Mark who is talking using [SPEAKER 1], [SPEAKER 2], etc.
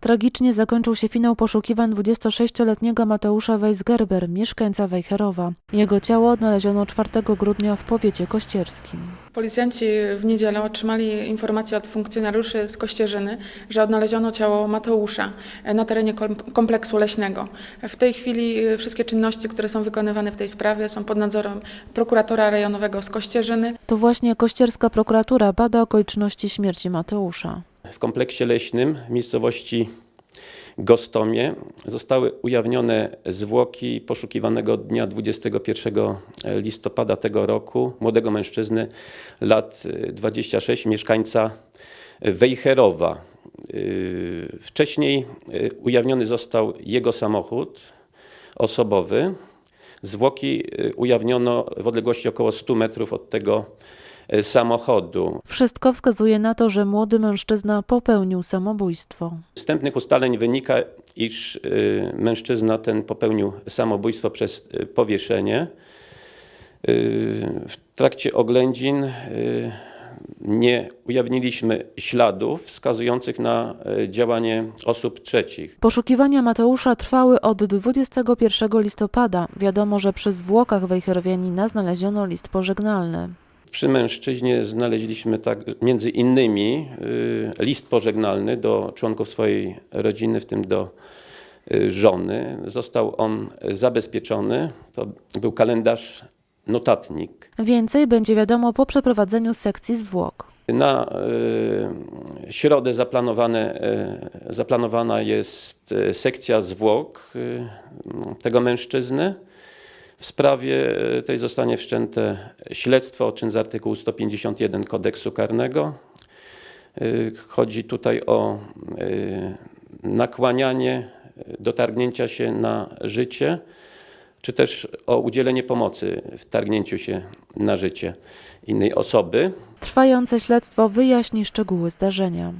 [SPEAKER 1] Tragicznie zakończył się finał poszukiwań 26-letniego Mateusza Weisgerber, mieszkańca Wejherowa. Jego ciało odnaleziono 4 grudnia w powiecie kościerskim.
[SPEAKER 2] Policjanci w niedzielę otrzymali informację od funkcjonariuszy z Kościerzyny, że odnaleziono ciało Mateusza na terenie kom- kompleksu leśnego. W tej chwili wszystkie czynności, które są wykonywane w tej sprawie są pod nadzorem prokuratora rejonowego z Kościerzyny.
[SPEAKER 1] To właśnie kościerska prokuratura bada okoliczności śmierci Mateusza.
[SPEAKER 3] W kompleksie leśnym w miejscowości Gostomie zostały ujawnione zwłoki poszukiwanego dnia 21 listopada tego roku młodego mężczyzny lat y, 26, mieszkańca Wejherowa. Y, Wcześniej y, ujawniony został jego samochód osobowy. Zwłoki y, ujawniono w odległości około 100 metrów od tego samochodu.
[SPEAKER 1] Wszystko wskazuje na to, że młody mężczyzna popełnił samobójstwo.
[SPEAKER 3] Z wstępnych ustaleń wynika, iż y, mężczyzna ten popełnił samobójstwo przez y, powieszenie. W trakcie oględzin nie ujawniliśmy śladów wskazujących na działanie osób trzecich.
[SPEAKER 1] Poszukiwania Mateusza trwały od 21 listopada. Wiadomo, że przy zwłokach Wejherowianina znaleziono list pożegnalny.
[SPEAKER 3] Przy mężczyźnie znaleźliśmy tak, między innymi y, list pożegnalny do członków swojej rodziny, w tym do y, żony. Został on zabezpieczony. To był kalendarz notatnik.
[SPEAKER 1] Więcej będzie wiadomo po przeprowadzeniu sekcji zwłok.
[SPEAKER 3] Na y, środę zaplanowane, y, zaplanowana jest sekcja zwłok y, tego mężczyzny. W sprawie y, tej zostanie wszczęte śledztwo o czyn z artykułu 151 kodeksu karnego. Y, Chodzi tutaj o y, nakłanianie do targnięcia się na życie, czy też o udzielenie pomocy w targnięciu się na życie innej osoby.
[SPEAKER 1] Trwające śledztwo wyjaśni szczegóły zdarzenia.